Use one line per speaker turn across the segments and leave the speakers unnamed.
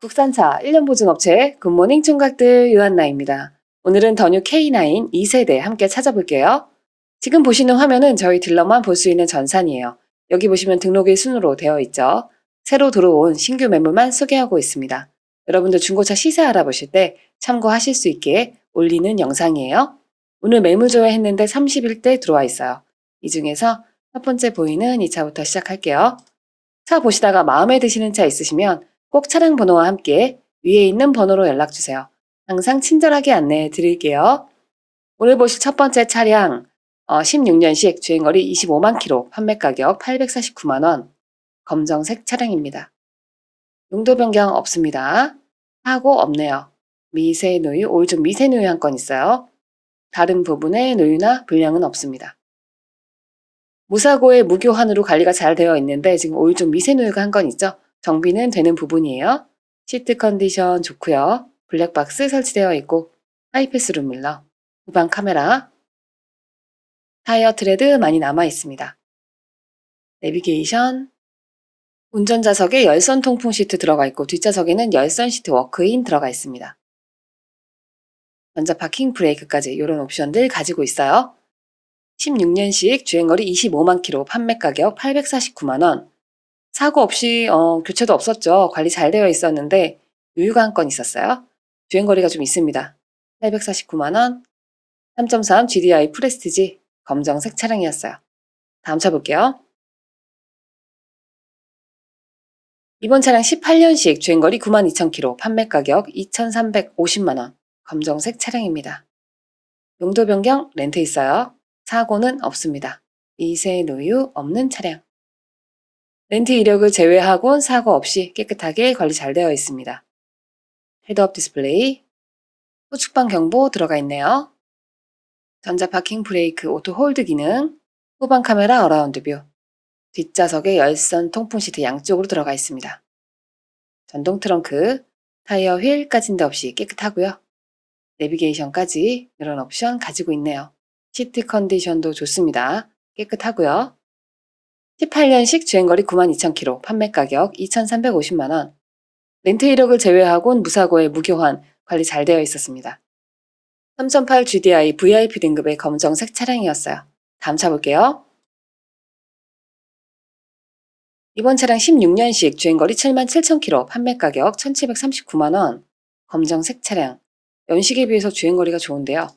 국산차 1년 보증업체 굿모닝 총각들 유한나입니다. 오늘은 더뉴 K9 2세대 함께 찾아볼게요. 지금 보시는 화면은 저희 딜러만 볼 수 있는 전산이에요. 여기 보시면 등록일 순으로 되어 있죠. 새로 들어온 신규 매물만 소개하고 있습니다. 여러분들 중고차 시세 알아보실 때 참고하실 수 있게 올리는 영상이에요. 오늘 매물 조회했는데 31대 들어와 있어요. 이 중에서 첫 번째 보이는 이 차부터 시작할게요. 차 보시다가 마음에 드시는 차 있으시면 꼭 차량 번호와 함께 위에 있는 번호로 연락 주세요. 항상 친절하게 안내해 드릴게요. 오늘 보실 첫 번째 차량 16년식 주행거리 25만 킬로 판매 가격 849만 원 검정색 차량입니다. 용도 변경 없습니다. 사고 없네요. 미세 노유, 오일좀 미세 노유 한 건 있어요. 다른 부분에 노유나 불량은 없습니다. 무사고의 무교환으로 관리가 잘 되어 있는데 지금 오일좀 미세 노유가 한 건 있죠. 정비는 되는 부분이에요. 시트 컨디션 좋고요. 블랙박스 설치되어 있고 하이패스 룸밀러, 후방 카메라, 타이어 트레드 많이 남아 있습니다. 내비게이션, 운전자석에 열선 통풍 시트 들어가 있고 뒷좌석에는 열선 시트 워크인 들어가 있습니다. 전자 파킹 브레이크까지 이런 옵션들 가지고 있어요. 16년식 주행거리 25만 킬로 판매 가격 849만 원. 사고 없이 어, 교체도 없었죠. 관리 잘 되어 있었는데 유유가 한 건 있었어요. 주행 거리가 좀 있습니다. 849만 원. 3.3 GDI 프레스티지 검정색 차량이었어요. 다음 차 볼게요. 이번 차량 18년식 주행거리 92,000km 판매 가격 2,350만원 검정색 차량입니다. 용도 변경 렌트 있어요. 사고는 없습니다. 미세 노유 없는 차량. 렌트 이력을 제외하곤 사고 없이 깨끗하게 관리 잘 되어 있습니다. 헤드업 디스플레이, 후측방 경보 들어가 있네요. 전자 파킹 브레이크 오토 홀드 기능, 후방 카메라 어라운드 뷰, 뒷좌석에 열선 통풍 시트 양쪽으로 들어가 있습니다. 전동 트렁크, 타이어 휠 까진 데 없이 깨끗하고요. 내비게이션까지 이런 옵션 가지고 있네요. 시트 컨디션도 좋습니다. 깨끗하고요. 18년식 주행거리 92,000km, 판매 가격 2,350만원. 렌트 이력을 제외하곤 무사고의 무교환 관리 잘 되어 있었습니다. 3.8 GDI VIP 등급의 검정색 차량이었어요. 다음 차 볼게요. 이번 차량 16년식 주행거리 77,000km, 판매 가격 1,739만원. 검정색 차량. 연식에 비해서 주행거리가 좋은데요.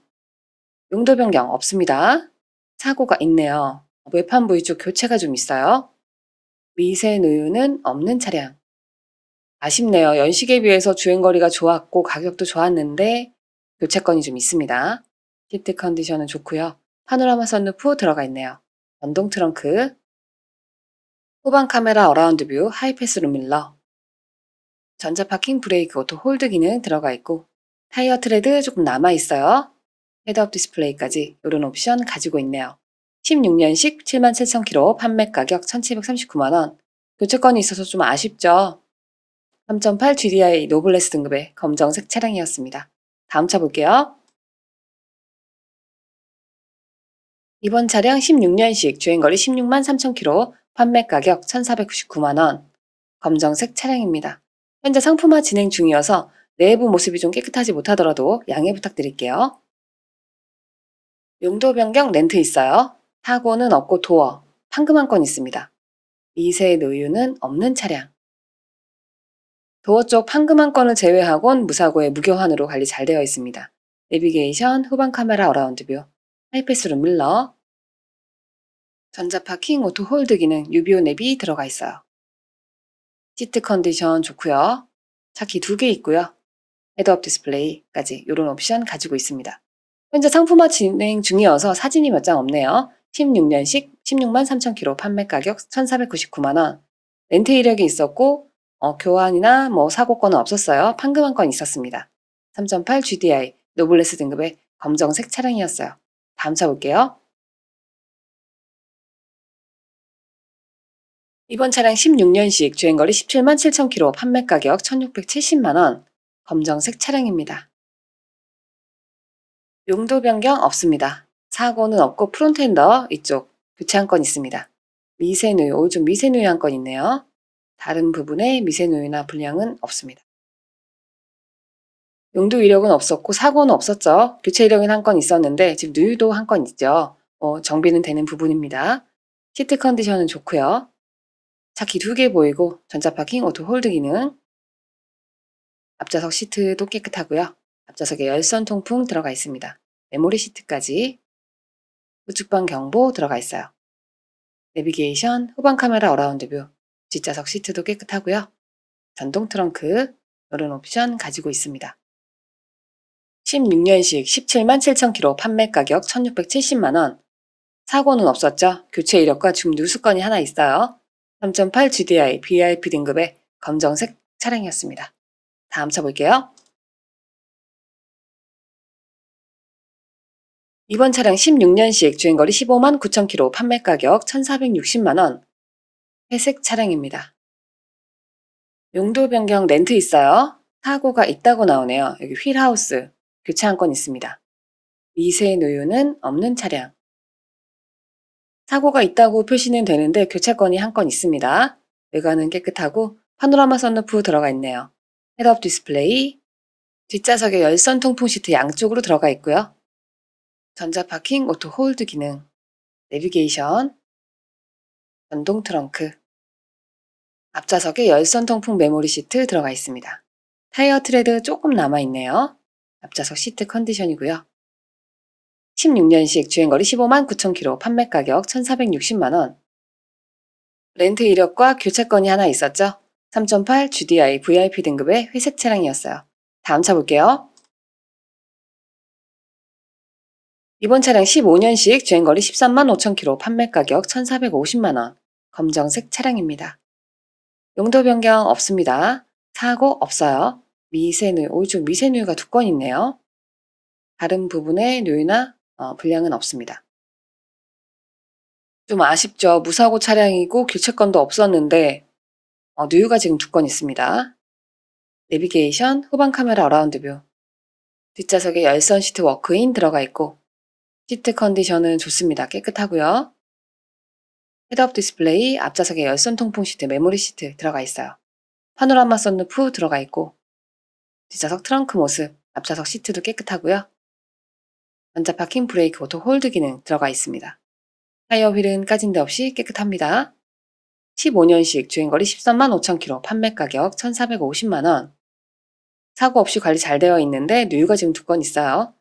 용도 변경 없습니다. 사고가 있네요. 외판 부위 쪽 교체가 좀 있어요. 미세 노유는 없는 차량. 아쉽네요. 연식에 비해서 주행거리가 좋았고 가격도 좋았는데 교체건이 좀 있습니다. 시트 컨디션은 좋고요. 파노라마 선루프 들어가 있네요. 전동 트렁크, 후방 카메라 어라운드 뷰, 하이패스 룸밀러, 전자 파킹 브레이크 오토 홀드 기능 들어가 있고 타이어 트레드 조금 남아 있어요. 헤드업 디스플레이까지 이런 옵션 가지고 있네요. 16년식 77,000km 판매 가격 1,739만원. 교체건이 있어서 좀 아쉽죠? 3.8 GDI 노블레스 등급의 검정색 차량이었습니다. 다음 차 볼게요. 이번 차량 16년식 주행거리 16만 3,000km 판매 가격 1,499만원. 검정색 차량입니다. 현재 상품화 진행 중이어서 내부 모습이 좀 깨끗하지 못하더라도 양해 부탁드릴게요. 용도 변경 렌트 있어요. 사고는 없고 도어, 판금 한 건 있습니다. 미세 노유는 없는 차량. 도어 쪽 판금 한 건을 제외하곤 무사고의 무교환으로 관리 잘 되어 있습니다. 내비게이션, 후방 카메라 어라운드 뷰, 하이패스 룸 밀러, 전자 파 킹 오토 홀드 기능 유비오 내비 들어가 있어요. 시트 컨디션 좋고요. 차키 두 개 있고요. 헤드업 디스플레이까지 이런 옵션 가지고 있습니다. 현재 상품화 진행 중이어서 사진이 몇 장 없네요. 16년식 16만 3,000km 판매 가격 1,499만 원. 렌트 이력이 있었고 어, 교환이나 뭐 사고 건은 없었어요. 판금 한 건 있었습니다. 3.8 GDI 노블레스 등급의 검정색 차량이었어요. 다음 차 볼게요. 이번 차량 16년식 주행거리 17만 7,000km 판매 가격 1,670만 원. 검정색 차량입니다. 용도 변경 없습니다. 사고는 없고 프론트엔더 이쪽 교체 한 건 있습니다. 미세누유, 오좀 미세누유 한 건 있네요. 다른 부분에 미세누유나 불량은 없습니다. 용도 이력은 없었고 사고는 없었죠. 교체 이력은 한 건 있었는데 지금 누유도 한 건 있죠. 어, 정비는 되는 부분입니다. 시트 컨디션은 좋고요. 차키 두 개 보이고 전자 파킹 오토 홀드 기능 앞좌석 시트도 깨끗하고요. 앞좌석에 열선 통풍 들어가 있습니다. 메모리 시트까지 우측방 경보 들어가 있어요. 내비게이션, 후방 카메라 어라운드 뷰, 뒷좌석 시트도 깨끗하고요. 전동 트렁크 이런 옵션 가지고 있습니다. 16년식 17만 7천 킬로 판매 가격 1670만 원. 사고는 없었죠. 교체 이력과 줌 누수건이 하나 있어요. 3.8 GDI VIP 등급의 검정색 차량이었습니다. 다음 차 볼게요. 이번 차량 16년식 주행거리 15만 9천 킬로 판매 가격 1,460만 원. 회색 차량입니다. 용도 변경 렌트 있어요. 사고가 있다고 나오네요. 여기 휠하우스 교체 한 건 있습니다. 미세 노유는 없는 차량. 사고가 있다고 표시는 되는데 교체건이 한 건 있습니다. 외관은 깨끗하고 파노라마 선루프 들어가 있네요. 헤드업 디스플레이, 뒷좌석에 열선 통풍 시트 양쪽으로 들어가 있고요. 전자파킹 오토 홀드 기능, 내비게이션, 전동 트렁크, 앞좌석에 열선 통풍 메모리 시트 들어가 있습니다. 타이어 트레드 조금 남아있네요. 앞좌석 시트 컨디션이고요. 16년식 주행거리 15만 9천 킬로 판매 가격 1,460만 원. 렌트 이력과 교체건이 하나 있었죠. 3.8 GDI VIP 등급의 회색 차량이었어요. 다음 차 볼게요. 이번 차량 15년식 주행거리 13만 5천 킬로 판매 가격 1,450만 원. 검정색 차량입니다. 용도 변경 없습니다. 사고 없어요. 미세누, 오른쪽 미세누유가 두 건 있네요. 다른 부분에 누유나 어, 불량은 없습니다. 좀 아쉽죠. 무사고 차량이고 교체건도 없었는데 어, 누유가 지금 두 건 있습니다. 내비게이션, 후방 카메라 어라운드 뷰. 뒷좌석에 열선 시트 워크인 들어가 있고 시트 컨디션은 좋습니다. 깨끗하고요. 헤드업 디스플레이, 앞좌석에 열선 통풍 시트, 메모리 시트 들어가 있어요. 파노라마 선루프 들어가 있고 뒷좌석 트렁크 모습, 앞좌석 시트도 깨끗하고요. 전자 파킹 브레이크 오토 홀드 기능 들어가 있습니다. 타이어 휠은 까진 데 없이 깨끗합니다. 15년식 주행거리 13만 5천 킬로 판매 가격 1,450만 원. 사고 없이 관리 잘 되어 있는데 누유가 지금 두 건 있어요.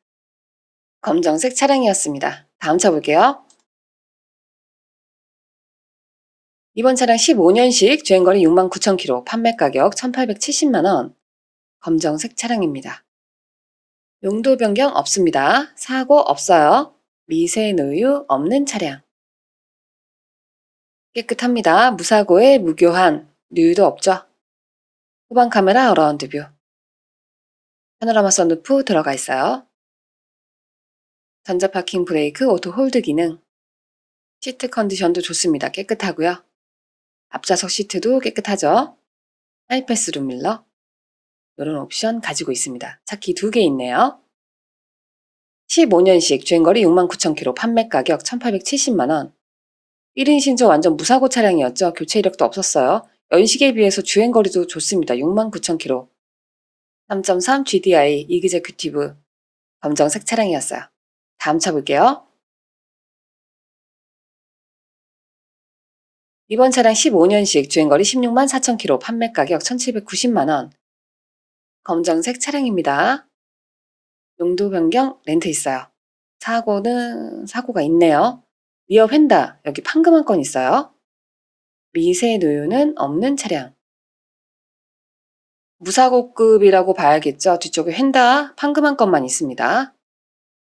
검정색 차량이었습니다. 다음 차 볼게요. 이번 차량 15년식 주행거리 6만 9천 킬로 판매 가격 1,870만 원. 검정색 차량입니다. 용도 변경 없습니다. 사고 없어요. 미세 노유 없는 차량. 깨끗합니다. 무사고에 무교한 누유도 없죠. 후방 카메라 어라운드 뷰. 파노라마 선루프 들어가 있어요. 전자 파킹 브레이크 오토 홀드 기능. 시트 컨디션도 좋습니다. 깨끗하고요. 앞좌석 시트도 깨끗하죠. 하이패스 룸밀러. 이런 옵션 가지고 있습니다. 차키 두 개 있네요. 15년식 주행거리 69,000km 판매 가격 1,870만원. 1인 신조 완전 무사고 차량이었죠. 교체 이력도 없었어요. 연식에 비해서 주행거리도 좋습니다. 69,000km. 3.3 GDI 이그제큐티브 검정색 차량이었어요. 다음 차 볼게요. 이번 차량 15년식 주행거리 16만 4,000km 판매 가격 1,790만원. 검정색 차량입니다. 용도 변경 렌트 있어요. 사고는 사고가 있네요. 리어 휀다 여기 판금 한 건 있어요. 미세 노유는 없는 차량. 무사고급이라고 봐야겠죠. 뒤쪽에 휀다 판금 한 건만 있습니다.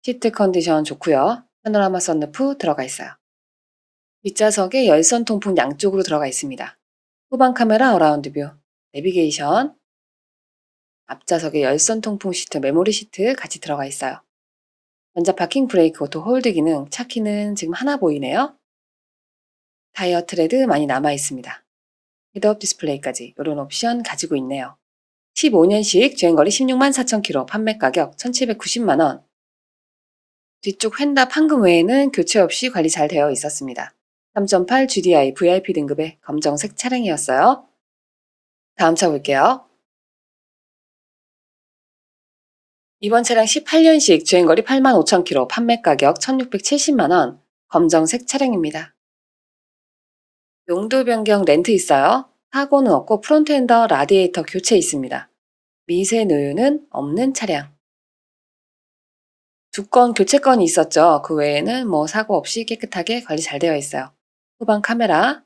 시트 컨디션 좋고요. 파노라마 선루프 들어가 있어요. 뒷좌석에 열선 통풍 양쪽으로 들어가 있습니다. 후방 카메라 어라운드 뷰, 내비게이션, 앞좌석에 열선 통풍 시트, 메모리 시트 같이 들어가 있어요. 전자 파킹 브레이크 오토 홀드 기능, 차키는 지금 하나 보이네요. 타이어 트레드 많이 남아 있습니다. 헤드업 디스플레이까지 이런 옵션 가지고 있네요. 15년식 주행거리 16만 4천 킬로 판매 가격 1,790만 원. 뒤쪽 휀다 판금 외에는 교체 없이 관리 잘 되어 있었습니다. 3.8 GDI VIP 등급의 검정색 차량이었어요. 다음 차 볼게요. 이번 차량 18년식 주행거리 85,000km, 판매 가격 1,670만원, 검정색 차량입니다. 용도 변경 렌트 있어요. 사고는 없고 프론트엔더 라디에이터 교체 있습니다. 미세 노유는 없는 차량. 두 건 교체 건이 있었죠. 그 외에는 뭐 사고 없이 깨끗하게 관리 잘 되어 있어요. 후방 카메라,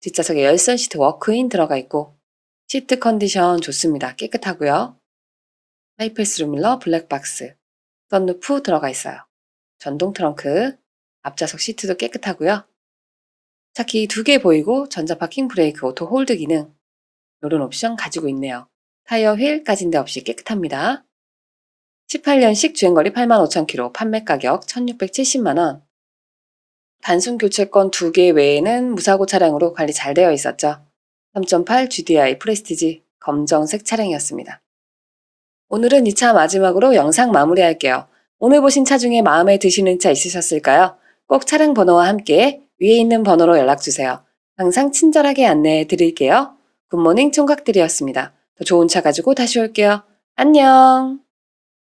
뒷좌석에 열선 시트 워크인 들어가 있고 시트 컨디션 좋습니다. 깨끗하고요. 하이패스 루밀러 블랙박스, 썬루프 들어가 있어요. 전동 트렁크, 앞좌석 시트도 깨끗하고요. 차키 두 개 보이고 전자 파킹 브레이크 오토 홀드 기능 이런 옵션 가지고 있네요. 타이어 휠 까진 데 없이 깨끗합니다. 18년식 주행거리 85,000km, 판매 가격 1,670만원. 단순 교체권 두개 외에는 무사고 차량으로 관리 잘 되어 있었죠. 3.8 GDI 프레스티지 검정색 차량이었습니다. 오늘은 이 차 마지막으로 영상 마무리할게요. 오늘 보신 차 중에 마음에 드시는 차 있으셨을까요? 꼭 차량 번호와 함께 위에 있는 번호로 연락주세요. 항상 친절하게 안내해 드릴게요. 굿모닝 총각들이었습니다. 더 좋은 차 가지고 다시 올게요. 안녕!